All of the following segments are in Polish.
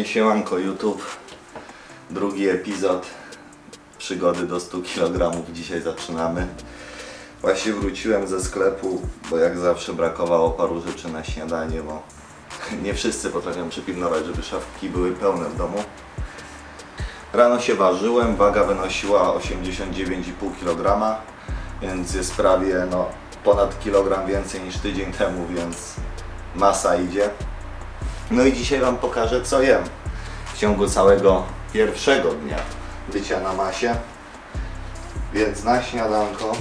i siemanko YouTube. Drugi epizod przygody do 100 kg. Dzisiaj zaczynamy. Właśnie wróciłem ze sklepu, bo jak zawsze brakowało paru rzeczy na śniadanie, bo nie wszyscy potrafią przypilnować, żeby szafki były pełne w domu. Rano się ważyłem, waga wynosiła 89,5 kg, więc jest prawie no, ponad kilogram więcej niż tydzień temu, więc masa idzie. No i dzisiaj Wam pokażę co jem w ciągu całego pierwszego dnia bycia na masie. Więc na śniadanko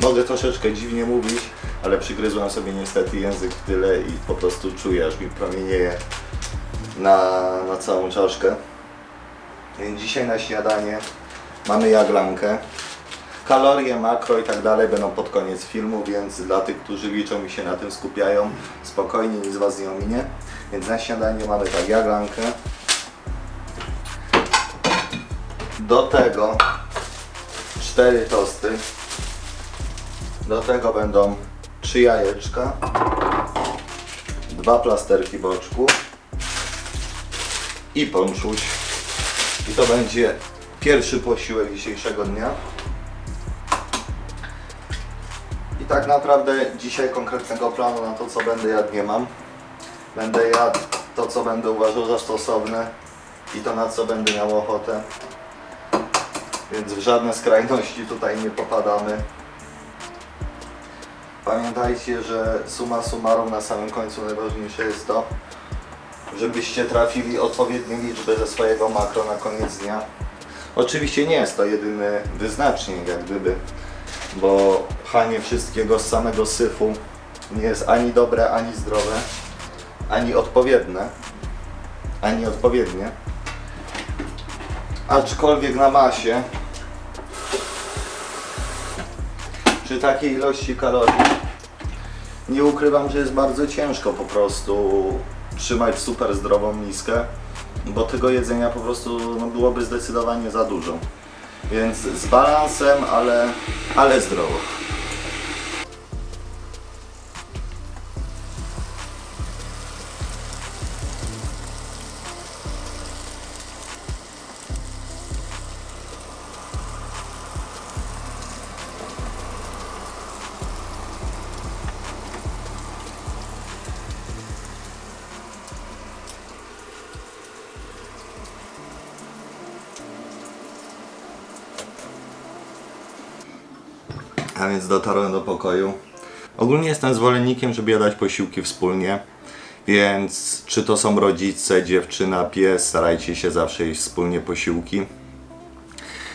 mogę troszeczkę dziwnie mówić, ale przygryzłem sobie niestety język w tyle i po prostu czuję, aż mi promienieje na, na całą czaszkę. Więc dzisiaj na śniadanie mamy jaglankę. Kalorie, makro i tak dalej będą pod koniec filmu, więc dla tych, którzy liczą i się na tym skupiają, spokojnie nic Was nie ominie. Więc na śniadanie mamy tak jaglankę. Do tego cztery tosty. Do tego będą trzy jajeczka, dwa plasterki boczku i ponczuś. I to będzie pierwszy posiłek dzisiejszego dnia. Tak naprawdę dzisiaj konkretnego planu na to, co będę jadł, nie mam. Będę jadł to, co będę uważał za stosowne i to, na co będę miał ochotę. Więc w żadne skrajności tutaj nie popadamy. Pamiętajcie, że suma summarum na samym końcu najważniejsze jest to, żebyście trafili odpowiednie liczby ze swojego makro na koniec dnia. Oczywiście nie jest to jedyny wyznacznik, jak gdyby, bo chanie wszystkiego z samego syfu nie jest ani dobre, ani zdrowe, ani odpowiednie, ani odpowiednie. Aczkolwiek na masie przy takiej ilości kalorii nie ukrywam, że jest bardzo ciężko po prostu trzymać super zdrową miskę, bo tego jedzenia po prostu no, byłoby zdecydowanie za dużo. Więc z balansem, ale, ale zdrowo. Więc dotarłem do pokoju. Ogólnie jestem zwolennikiem, żeby jadać posiłki wspólnie. Więc czy to są rodzice, dziewczyna, pies, starajcie się zawsze jeść wspólnie posiłki.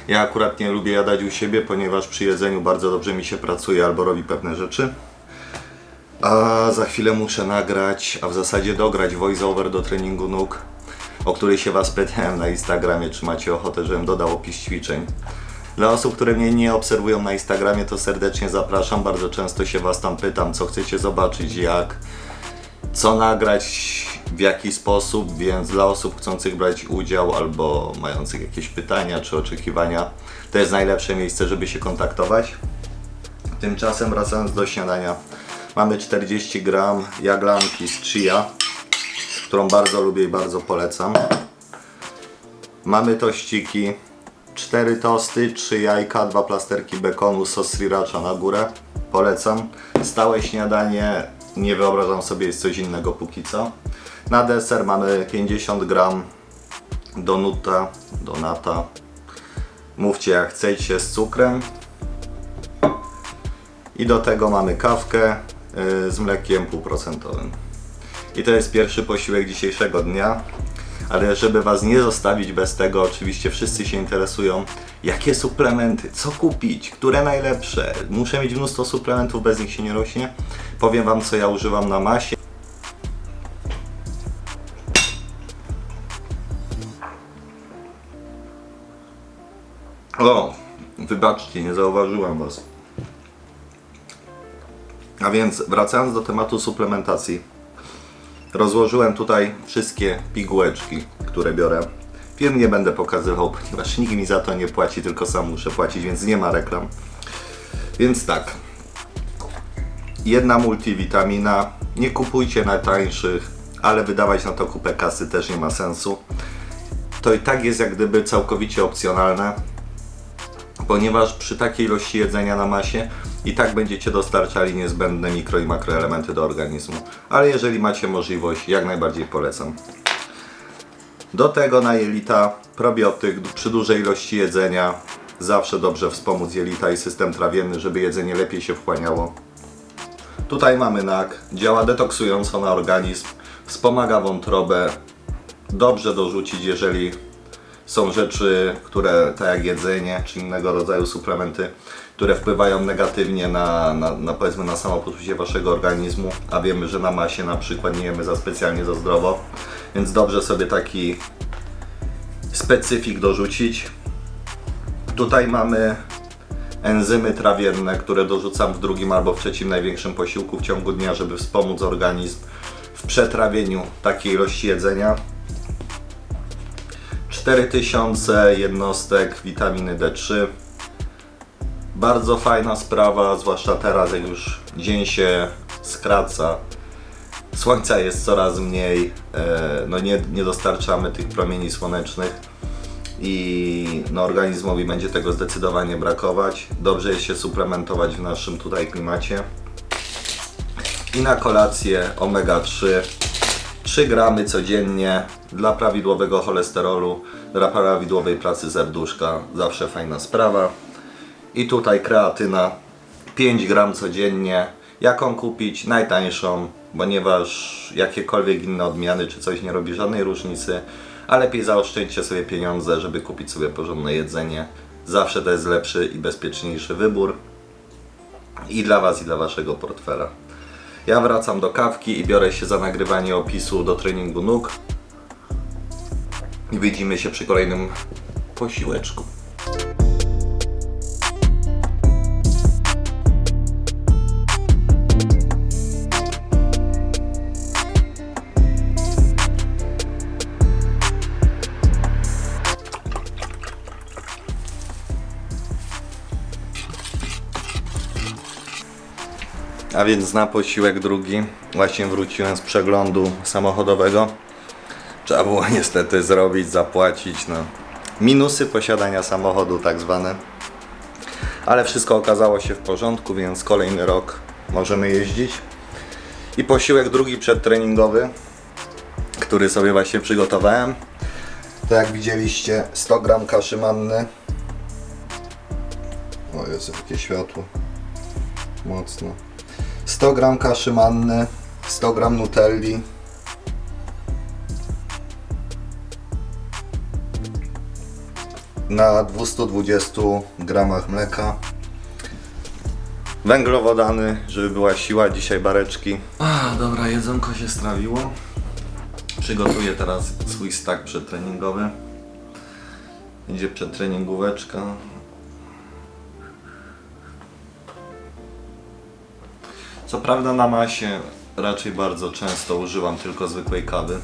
Ja akurat nie lubię jadać u siebie, ponieważ przy jedzeniu bardzo dobrze mi się pracuje albo robi pewne rzeczy. A za chwilę muszę nagrać, a w zasadzie dograć voiceover do treningu nóg, o który się Was pytałem na Instagramie, czy macie ochotę, żebym dodał opis ćwiczeń. Dla osób, które mnie nie obserwują na Instagramie, to serdecznie zapraszam. Bardzo często się Was tam pytam, co chcecie zobaczyć, jak, co nagrać, w jaki sposób, więc dla osób chcących brać udział albo mających jakieś pytania czy oczekiwania, to jest najlepsze miejsce, żeby się kontaktować. Tymczasem wracając do śniadania, mamy 40 gram jaglanki z chia, którą bardzo lubię i bardzo polecam. Mamy tościki, 4 tosty, 3 jajka, 2 plasterki bekonu, sos sriracha na górę. Polecam. Stałe śniadanie, nie wyobrażam sobie jest coś innego póki co. Na deser mamy 50 gram donuta, donata. Mówcie jak chcecie z cukrem. I do tego mamy kawkę y, z mlekiem półprocentowym. I to jest pierwszy posiłek dzisiejszego dnia. Ale żeby Was nie zostawić bez tego, oczywiście wszyscy się interesują, jakie suplementy, co kupić, które najlepsze. Muszę mieć mnóstwo suplementów, bez nich się nie rośnie. Powiem Wam, co ja używam na masie. O, wybaczcie, nie zauważyłem Was. A więc wracając do tematu suplementacji. Rozłożyłem tutaj wszystkie pigułeczki, które biorę. Firm nie będę pokazywał, ponieważ nikt mi za to nie płaci, tylko sam muszę płacić, więc nie ma reklam. Więc tak. Jedna multivitamina. Nie kupujcie najtańszych ale wydawać na to kupę kasy też nie ma sensu. To i tak jest jak gdyby całkowicie opcjonalne, ponieważ przy takiej ilości jedzenia na masie i tak będziecie dostarczali niezbędne mikro i makroelementy do organizmu. Ale jeżeli macie możliwość, jak najbardziej polecam. Do tego na jelita probiotyk przy dużej ilości jedzenia zawsze dobrze wspomóc jelita i system trawienny, żeby jedzenie lepiej się wchłaniało. Tutaj mamy NAK, działa detoksująco na organizm, wspomaga wątrobę, dobrze dorzucić, jeżeli są rzeczy, które, tak jak jedzenie czy innego rodzaju suplementy, które wpływają negatywnie na, na, na powiedzmy na samopoczucie waszego organizmu, a wiemy, że na masie na przykład nie jemy za specjalnie za zdrowo, więc dobrze sobie taki specyfik dorzucić. Tutaj mamy enzymy trawienne, które dorzucam w drugim albo w trzecim największym posiłku w ciągu dnia, żeby wspomóc organizm w przetrawieniu takiej ilości jedzenia. 4000 jednostek witaminy D3. Bardzo fajna sprawa, zwłaszcza teraz, jak już dzień się skraca. Słońca jest coraz mniej, e, no nie, nie dostarczamy tych promieni słonecznych i no, organizmowi będzie tego zdecydowanie brakować. Dobrze jest się suplementować w naszym tutaj klimacie. I na kolację omega 3 3 gramy codziennie dla prawidłowego cholesterolu, dla prawidłowej pracy serduszka, zawsze fajna sprawa. I tutaj kreatyna 5 gram codziennie. Jaką kupić? Najtańszą, ponieważ jakiekolwiek inne odmiany czy coś nie robi żadnej różnicy, a lepiej zaoszczędźcie sobie pieniądze, żeby kupić sobie porządne jedzenie. Zawsze to jest lepszy i bezpieczniejszy wybór i dla Was, i dla Waszego portfela. Ja wracam do kawki i biorę się za nagrywanie opisu do treningu nóg. I widzimy się przy kolejnym posiłeczku. A więc na posiłek drugi właśnie wróciłem z przeglądu samochodowego. Trzeba było niestety zrobić, zapłacić, no. Minusy posiadania samochodu tak zwane. Ale wszystko okazało się w porządku, więc kolejny rok możemy jeździć. I posiłek drugi przedtreningowy, który sobie właśnie przygotowałem. To jak widzieliście 100 gram kaszy manny. O jest jakie światło. Mocno. 100 gram kaszy manny, 100 gram nutelli, na 220 gramach mleka, węglowodany, żeby była siła, dzisiaj bareczki. A, dobra, jedzonko się strawiło. Przygotuję teraz swój stak przedtreningowy. Będzie przedtreningóweczka. Co prawda na masie raczej bardzo często używam tylko zwykłej kawy.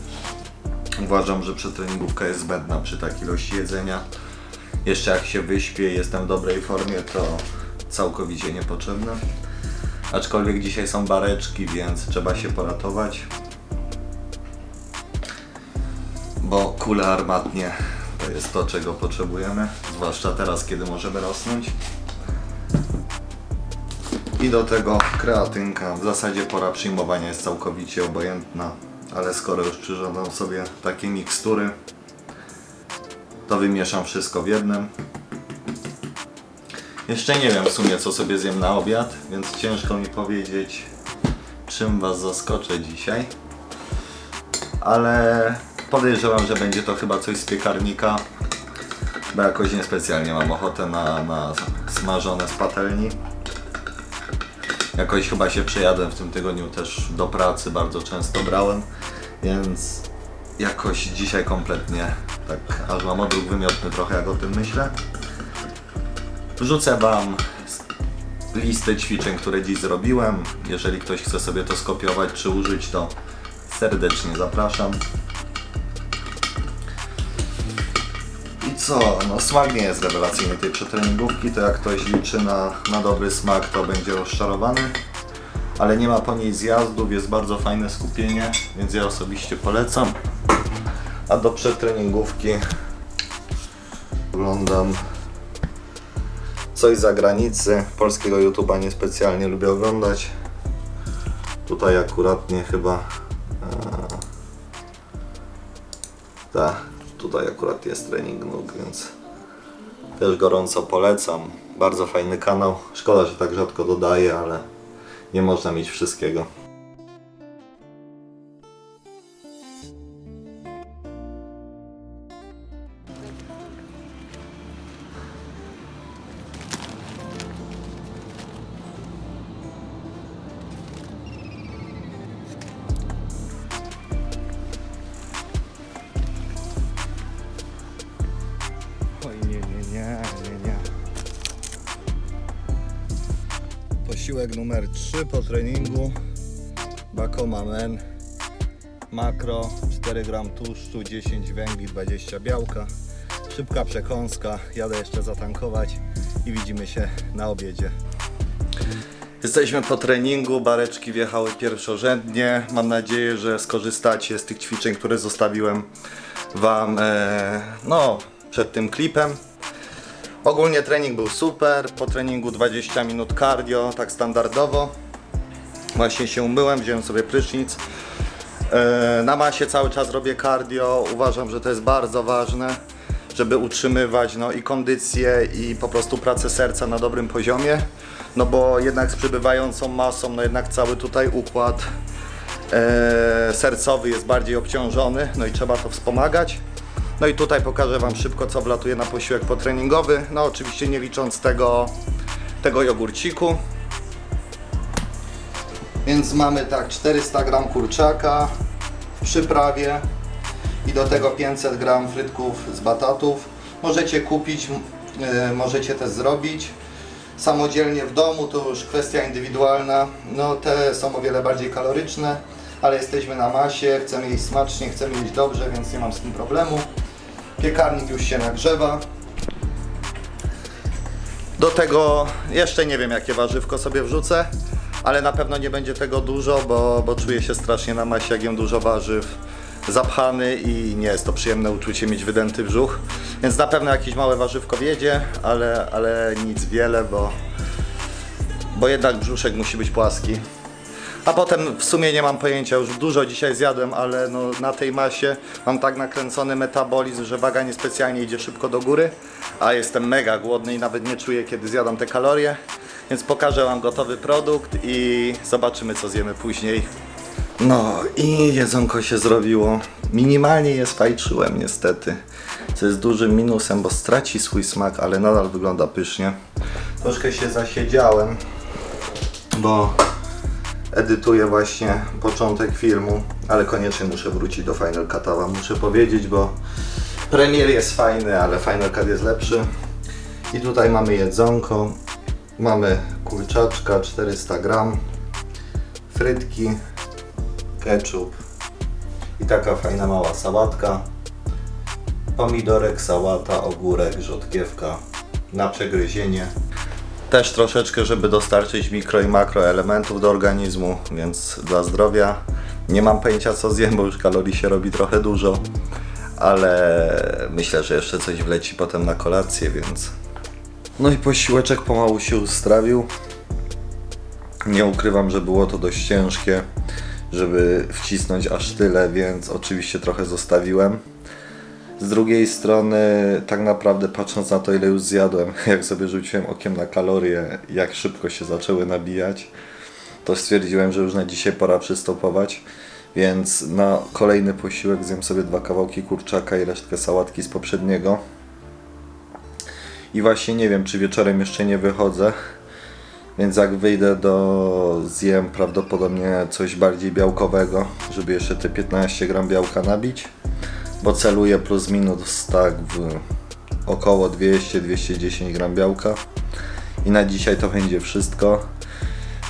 Uważam, że przetreningówka jest zbędna przy takiej ilości jedzenia. Jeszcze jak się wyśpię i jestem w dobrej formie, to całkowicie niepotrzebne. Aczkolwiek dzisiaj są bareczki, więc trzeba się poratować. Bo kule armatnie to jest to, czego potrzebujemy. Zwłaszcza teraz, kiedy możemy rosnąć. I do tego kreatynka. W zasadzie pora przyjmowania jest całkowicie obojętna, ale skoro już przyrządzam sobie takie mikstury, to wymieszam wszystko w jednym. Jeszcze nie wiem w sumie co sobie zjem na obiad, więc ciężko mi powiedzieć czym Was zaskoczę dzisiaj. Ale podejrzewam, że będzie to chyba coś z piekarnika, bo jakoś niespecjalnie mam ochotę na, na smażone z patelni. Jakoś chyba się przejadłem w tym tygodniu też do pracy, bardzo często brałem, więc jakoś dzisiaj kompletnie tak aż mam odruch wymiotny trochę jak o tym myślę. Wrzucę Wam listę ćwiczeń, które dziś zrobiłem. Jeżeli ktoś chce sobie to skopiować czy użyć, to serdecznie zapraszam. I co? No smak nie jest rewelacyjny tej przetreningówki, to jak ktoś liczy na, na dobry smak, to będzie rozczarowany. ale nie ma po niej zjazdów, jest bardzo fajne skupienie, więc ja osobiście polecam. A do przedtreningówki oglądam coś z zagranicy. Polskiego YouTube'a niespecjalnie lubię oglądać. Tutaj akuratnie chyba. E, tak, tutaj akurat jest trening nóg, więc też gorąco polecam. Bardzo fajny kanał. Szkoda, że tak rzadko dodaję, ale nie można mieć wszystkiego. Numer 3 po treningu. Bakoma Men. Makro 4 gram tłuszczu, 10 węgli, 20 białka. Szybka przekąska. Jadę jeszcze zatankować i widzimy się na obiedzie. Jesteśmy po treningu, bareczki wjechały pierwszorzędnie. Mam nadzieję, że skorzystacie z tych ćwiczeń, które zostawiłem Wam e, no, przed tym klipem. Ogólnie trening był super, po treningu 20 minut cardio, tak standardowo. Właśnie się umyłem, wziąłem sobie prysznic. E, Na masie cały czas robię cardio, uważam, że to jest bardzo ważne, żeby utrzymywać no, i kondycję i po prostu pracę serca na dobrym poziomie. No bo jednak z przybywającą masą, no jednak cały tutaj układ e, sercowy jest bardziej obciążony, no i trzeba to wspomagać. No i tutaj pokażę Wam szybko, co wlatuje na posiłek potreningowy. No oczywiście nie licząc tego, tego jogurciku. Więc mamy tak 400 gram kurczaka w przyprawie i do tego 500 gram frytków z batatów. Możecie kupić, y, możecie też zrobić samodzielnie w domu, to już kwestia indywidualna. No te są o wiele bardziej kaloryczne, ale jesteśmy na masie, chcemy jeść smacznie, chcemy jeść dobrze, więc nie mam z tym problemu. Piekarnik już się nagrzewa. Do tego jeszcze nie wiem jakie warzywko sobie wrzucę, ale na pewno nie będzie tego dużo, bo, bo czuję się strasznie na masie, jak jem dużo warzyw zapchany i nie jest to przyjemne uczucie mieć wydęty brzuch. Więc na pewno jakieś małe warzywko wiedzie, ale, ale nic wiele, bo, bo jednak brzuszek musi być płaski. A potem w sumie nie mam pojęcia, już dużo dzisiaj zjadłem, ale no, na tej masie mam tak nakręcony metabolizm, że waga niespecjalnie idzie szybko do góry, a jestem mega głodny i nawet nie czuję kiedy zjadam te kalorie. Więc pokażę Wam gotowy produkt i zobaczymy co zjemy później. No i jedzonko się zrobiło. Minimalnie je sfajczyłem niestety, co jest dużym minusem, bo straci swój smak, ale nadal wygląda pysznie. Troszkę się zasiedziałem, bo edytuję właśnie początek filmu, ale koniecznie muszę wrócić do Final Cut'a, muszę powiedzieć, bo premier jest fajny, ale Final Cut jest lepszy. I tutaj mamy jedzonko, mamy kurczaczka 400 gram, frytki, ketchup i taka fajna mała sałatka, pomidorek, sałata, ogórek, rzodkiewka na przegryzienie. Też troszeczkę, żeby dostarczyć mikro i makro elementów do organizmu, więc dla zdrowia. Nie mam pojęcia co zjem, bo już kalorii się robi trochę dużo, ale myślę, że jeszcze coś wleci potem na kolację, więc... No i posiłeczek pomału się ustawił. Nie ukrywam, że było to dość ciężkie, żeby wcisnąć aż tyle, więc oczywiście trochę zostawiłem. Z drugiej strony, tak naprawdę patrząc na to, ile już zjadłem, jak sobie rzuciłem okiem na kalorie, jak szybko się zaczęły nabijać, to stwierdziłem, że już na dzisiaj pora przystopować. Więc na kolejny posiłek zjem sobie dwa kawałki kurczaka i resztkę sałatki z poprzedniego. I właśnie nie wiem, czy wieczorem jeszcze nie wychodzę. Więc jak wyjdę do zjem prawdopodobnie coś bardziej białkowego, żeby jeszcze te 15 gram białka nabić, bo celuję plus minus tak w około 200-210 gram białka. I na dzisiaj to będzie wszystko.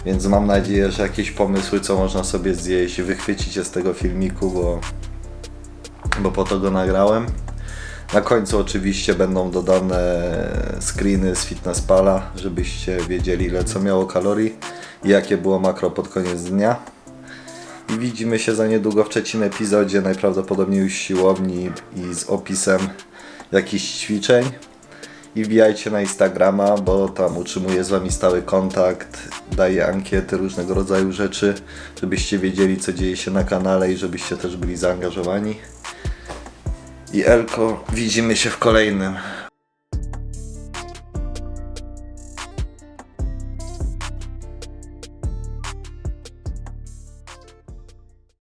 Więc mam nadzieję, że jakieś pomysły, co można sobie zjeść, wychwycicie z tego filmiku, bo, bo po to go nagrałem. Na końcu oczywiście będą dodane screeny z Fitnesspala, żebyście wiedzieli ile co miało kalorii i jakie było makro pod koniec dnia. I widzimy się za niedługo w trzecim epizodzie, najprawdopodobniej już siłowni i z opisem jakichś ćwiczeń. I wbijajcie na Instagrama, bo tam utrzymuję z Wami stały kontakt, daję ankiety, różnego rodzaju rzeczy, żebyście wiedzieli co dzieje się na kanale i żebyście też byli zaangażowani. I Elko, widzimy się w kolejnym.